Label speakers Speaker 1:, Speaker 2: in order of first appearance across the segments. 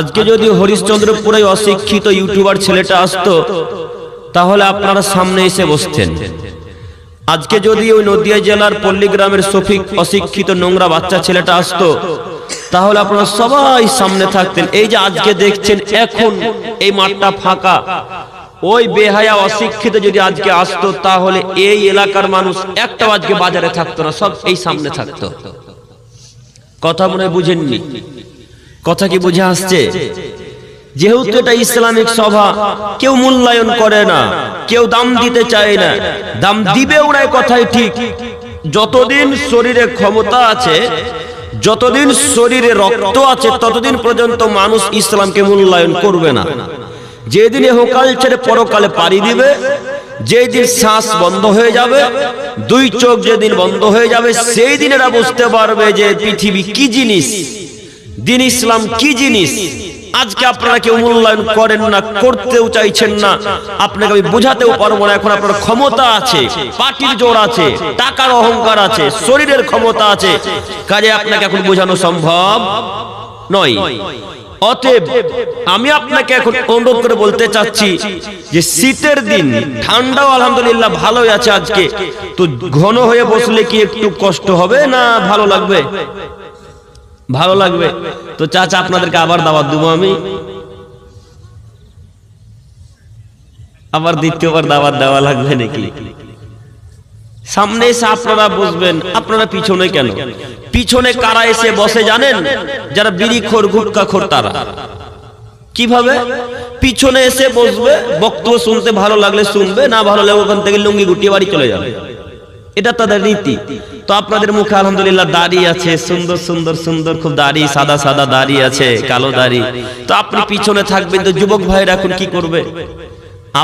Speaker 1: আজকে যদি হরিশ্চন্দ্রপুরে অশিক্ষিত ইউটিউবার ছেলেটা আসতো, তাহলে আপনারা সামনে এসে বসতেন। আজকে যদি ওই নদিয়া জেলার পল্লীগ্রামের শফিক অশিক্ষিত নোংরা বাচ্চা ছেলেটা আসতো, তাহলে আপনারা সবাই সামনে থাকতেন। এই যে আজকে দেখছেন, এখন এই মাঠটা ফাঁকা। ওই বেহায়া অশিক্ষিত যদি আজকে আসতো, তাহলে এই এলাকার মানুষ একটাও আজকে বাজারে থাকতো না, সব এই সামনে থাকতো। কথা মনে বুঝেননি? কথা কি বুঝে আসছে? যেহেতু এটা ইসলামিক সভা কেউ মূল্যায়ন করে না কেউ দাম দিতে চায় না। দাম দিবেও না এ কথাই ঠিক। যতদিন শরীরে ক্ষমতা আছে যতদিন শরীরে রক্ত আছে ততদিন পর্যন্ত মানুষ ইসলামকে মূল্যায়ন করবে না। যেদিন এহকাল ছেড়ে পরকালে পাড়ি দিবে যেদিন শ্বাস বন্ধ হয়ে যাবে দুই চোখ যেদিন বন্ধ হয়ে যাবে সেই দিন এরা বুঝতে পারবে যে পৃথিবী কি জিনিস। দিন ইসলাম কি জিনিস? আজকে আপনারা কেউ মূল্যায়ন করেন না, করতেও চাইছেন না। আপনাকে আমি বোঝাতেও পারব না, এখন আপনার ক্ষমতা আছে পার্টির জোর আছে, টাকার অহংকার আছে, শরীরের ক্ষমতা আছে। কাজে আপনাকে এখন বোঝানো সম্ভব নয়। অতএব আমি আপনাকে এখন অনুরোধ করে বলতে চাচ্ছি যে শীতের দিন, ঠান্ডাও আলহামদুলিল্লাহ ভালোই আছে আজকে। তো ঘন হয়ে বসলে কি একটু কষ্ট হবে না ভালো লাগবে? ভালো লাগবে। তো চাচা, আপনাদেরকে আবার দাওয়াত দেবো আমি। আবার দ্বিতীয়বার দাওয়াত দেওয়া লাগবে নাকি? সামনে এসে আপনারা বসবেন আপনারা পিছনে কেন? পিছনে কারা এসে বসে জানেন? যারা বিড়ি খোর, গুটকা খোর, তারা। কীভাবে? পিছনে এসে বসবে, বক্তব্য শুনতে ভালো লাগলে শুনবে, না ভালো লাগলে ওখান থেকে লুঙ্গি গুটিয়ে বাড়ি চলে যাবে। এটা তাদের রীতি। তো আপনাদের মুখে আলহামদুলিল্লাহ দাড়ি আছে, সুন্দর সুন্দর সুন্দর, খুব দাড়ি, সাদা সাদা দাড়ি আছে, কালো দাড়ি। তো আপনি পিছনে থাকবেন তো যুবক ভাইরা এখন কি করবে?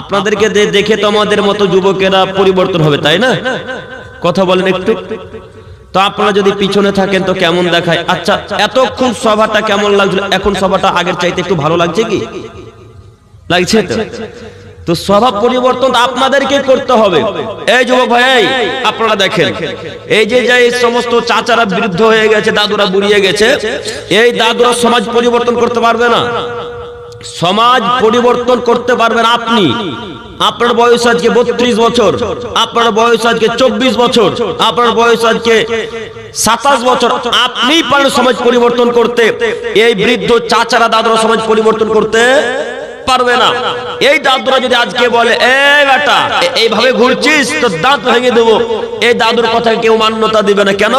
Speaker 1: আপনাদেরকে দেখে তো আমাদের মতো যুবকেরা পরিবর্তন হবে, তাই না? কথা বলেন একটু। তো আপনারা যদি পিছনে থাকেন তো কেমন দেখায়? আচ্ছা এতক্ষণ সভাটা কেমন লাগছিল? এখন সভাটা আগের চাইতে একটু ভালো লাগছে কি? লাগছে তো স্বভাব পরিবর্তন আপনাদেরকে করতে হবে। এই যুবক ভাই আপনারা দেখেন। এই যে যে সমস্ত চাচারা বৃদ্ধ হয়ে গেছে, দাদুরা বুড়িয়ে গেছে, এই দাদুরা সমাজ পরিবর্তন করতে পারবে না। সমাজ পরিবর্তন করতে পারবেন আপনি। আপনার বয়স আজকে বত্রিশ বছর, আপনার বয়স আজকে চব্বিশ বছর, আপনার বয়স আজকে সাতাশ বছর। আপনি পারেন সমাজ পরিবর্তন করতে। এই বৃদ্ধ চাচারা, দাদুরা সমাজ পরিবর্তন করতে। পারবে না। এই দাদুরা যদি আজকে বলে, এই বেটা এইভাবে ঘুরছিস তো দাঁত ভেঙে দেবো। এই দাদুর কথা কেউ মান্যতা দিবে না। কেন?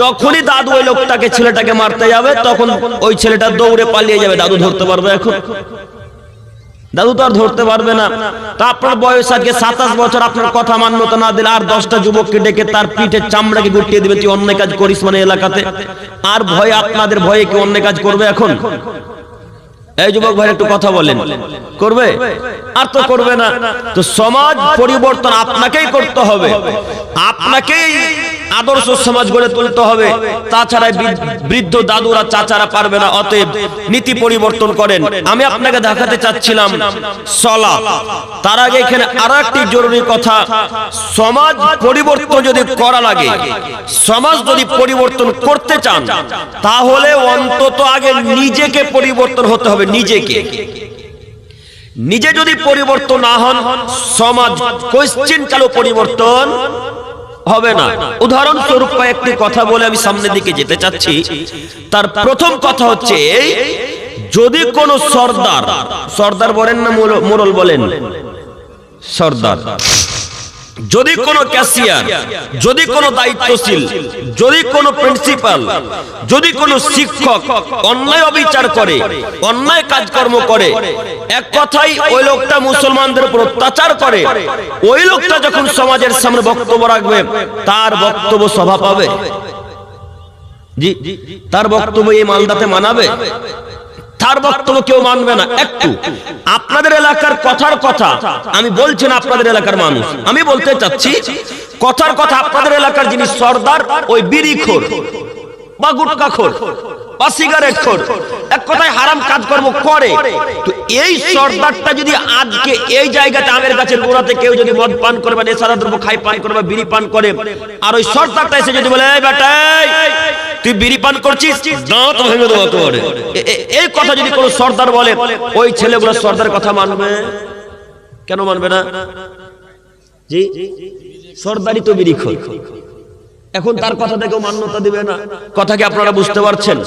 Speaker 1: যখনই দাদু ওই লোকটাকে, ছেলেটাকে মারতে যাবে, তখন ওই ছেলেটা দৌড়ে পালিয়ে যাবে। দাদু ধরতে পারবে এখন? দাদু তো আর ধরতে পারবে না। তা আপনার বয়স আজকে সাতাশ বছর, আপনার কথা মান্যতা না দিলে আর দশটা যুবককে ডেকে তার পিঠের চামড়াকে গুটিয়ে দিবে। তুই অন্য কাজ করিস মানে এলাকাতে। আর ভয় আপনাদের ভয়ে কি অন্য কাজ করবে এখন? এই যুবক ভাই, একটু কথা বলেন। করবে? আর তো করবে না। তো সমাজ পরিবর্তন আপনাকেই করতে হবে। আপনাকেই আদর্শ সমাজ গড়ে তুলতে হবে। তাছাড়া বৃদ্ধ- দাদুরা চাচারা পারবে না, অতএব নীতি পরিবর্তন করেন। আমি আপনাকে দেখাতে চাচ্ছিলাম, সলা। তার আগে এখানে আর একটি জরুরি কথা, সমাজ পরিবর্তন যদি করা লাগে, সমাজ যদি পরিবর্তন করতে চান, তাহলে অন্তত আগে নিজেকে পরিবর্তন হতে হবে, নিজেকে। নিজে যদি পরিবর্তন না হন, সমাজ কোশ্চিন কালো পরিবর্তন হবে না। উদাহরণস্বরূপ কয়েকটি কথা বলে আমি সামনের দিকে যেতে চাচ্ছি। তার প্রথম কথা হচ্ছে যদি কোন সর্দার সর্দার বলেন না মোরল বলেন? সর্দার। যদি কোনো ক্যাশিয়ার যদি কোনো দায়িত্বশীল যদি কোনো প্রিন্সিপাল যদি কোনো শিক্ষক অন্যায় অবিচার করে অন্যায় কাজকর্ম করে এক কথাই ওই লোকটা মুসলমানদের উপর অত্যাচার করে ওই লোকটা যখন সমাজের সামনে বক্তব্য রাখবে তার বক্তব্য সভা পাবে জি তার বক্তব্য এই মালদাতে মানাবে। তার বক্তব্য কেউ মানবে না। একটু। আপনাদের এলাকার কথার কথা আমি বলছি না আপনাদের এলাকার মানুষ। আমি বলতে চাচ্ছি কথার কথা আপনাদের এলাকার যিনি সর্দার ওই বিড়িখোর বা গুটকাখোর বা সিগারেট খোর এক কথায় হারাম কাজকর্ম করে। এই সর্দারটা যদি আজকে এই গোড়াতে কেউ যদি মদ পান খাই পান বিড়ি পান করে আর ওই সর্দারটা এসে যদি বলে এই বেটা এই, তুই বিড়ি পান করছিস? দাঁত ভেঙে দেবো এ- এই কথা যদি কোনো সর্দার বলে, ওই ছেলেগুলো সর্দার কথা মানবে? কেন মানবে না? জি? সর্দারি তো বিড়ি এখন তার কথা দেখেও মান্যতা দিবে না। কথা কি আপনারা বুঝতে পারছেন?